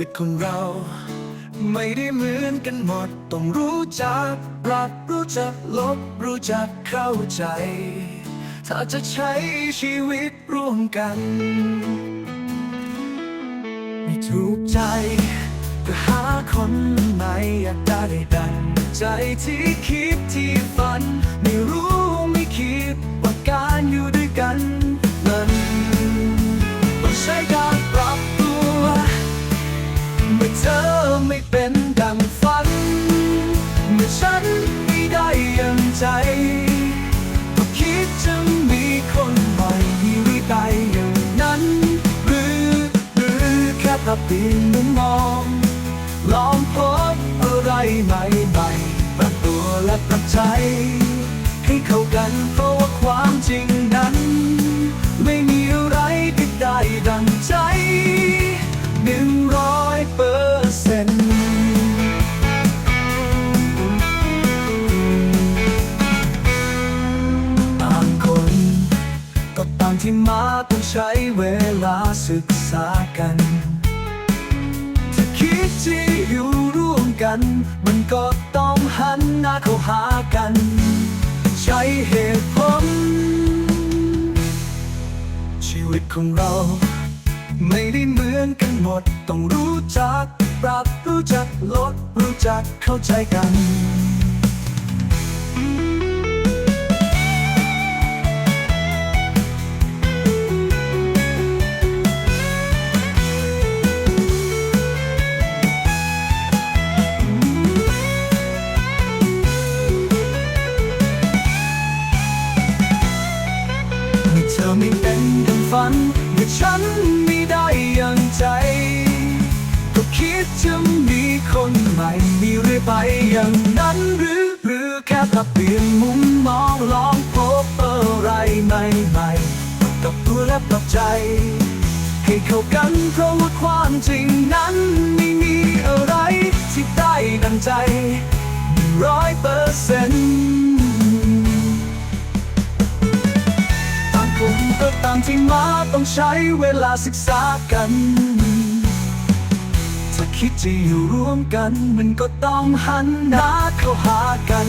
ชีวิตของเรา ไม่ได้เหมือนกันหมด ต้องรู้จักรักรู้จักลบรู้จักเข้าใจ ถ้าจะใช้ชีวิตร่วมกัน ไม่ถูกใจ ก็หาคนใหม่อยากได้ดังใจที่คิดที่ฝัน ไม่รู้ไม่คิดว่าการอยู่ด้วยกัน เมื่อเธอไม่เป็นดังฝัน เมื่อฉันไม่ได้อย่างใจ ก็คิดจะมีคนใหม่ที่ไม่ได้อย่างนั้น หรือหรือแค่ปรับเปลี่ยนมุมมอง ลองพบอะไรใหม่ใหม่ๆปรับตัวและปรับใจ ให้เข้ากันเพราะ ที่มาต้องใช้เวลาศึกษากันถ้าคิดที่อยู่ร่วมกัน มันก็ต้องหันหน้าเข้าหากัน ใช้เหตุผล ชีวิตของเรา ไม่ได้เหมือนกันหมด ต้องรู้จัก ปรับรู้จักลดรู้จักเข้าใจกัน ฝันเมื่อฉันไม่ได้อย่างใจ ก็คิดจะมีคนใหม่มีเรื่อยไปอย่างนั้นหรือ หรือแค่ปรับเปลี่ยนมุมมองลองพบอะไรใหม่ๆกับตัวและปรับใจ ให้เข้ากันเพราะว่าความจริงนั้นไม่มีอะไรที่ได้ดังใจร้อยเปอร์เซ็นต์ ก็ต่างที่มาต้องใช้เวลาศึกษากัน ถ้าคิดจะอยู่ร่วมกัน มันก็ต้องหันหน้าเข้าหากัน